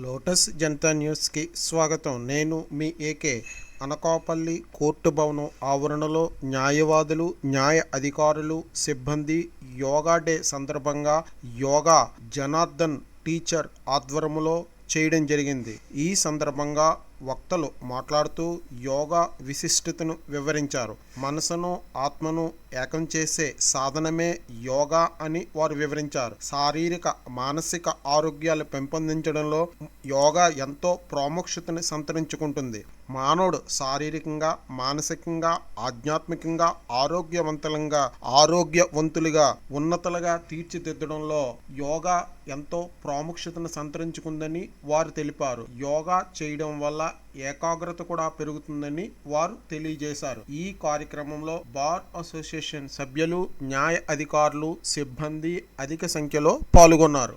Lotus Janata న్యూస్కి స్వాగతం. నేను మీ ఏకే అనకాపల్లి కోర్టు భవనం ఆవరణలో న్యాయవాదులు న్యాయ అధికారులు సిబ్బంది యోగా డే సందర్భంగా యోగా జనార్దన్ టీచర్ ఆధ్వర్యంలో చేయడం జరిగింది. ఈ సందర్భంగా వక్తలు మాట్లాడుతూ యోగా విశిష్టతను వివరించారు. మనసును ఆత్మను ఏకం చేసే సాధనమే యోగా అని వారు వివరించారు. శారీరక మానసిక ఆరోగ్యాలు పెంపొందించడంలో యోగా ఎంతో ప్రాముఖ్యతను సంతరించుకుంటుంది. మానవుడు శారీరకంగా మానసికంగా ఆధ్యాత్మికంగా ఆరోగ్యవంతులంగా ఆరోగ్యవంతులుగా ఉన్నతలుగా తీర్చిదిద్దడంలో యోగా ఎంతో ప్రాముఖ్యతను సంతరించుకుందని వారు తెలిపారు. యోగా చేయడం వల్ల ఏకాగ్రత కూడా పెరుగుతుందని వారు తెలియజేశారు. ఈ కార్యక్రమంలో బార్ అసోసియేషన్ సభ్యులు న్యాయ అధికారులు సిబ్బంది అధిక సంఖ్యలో పాల్గొన్నారు.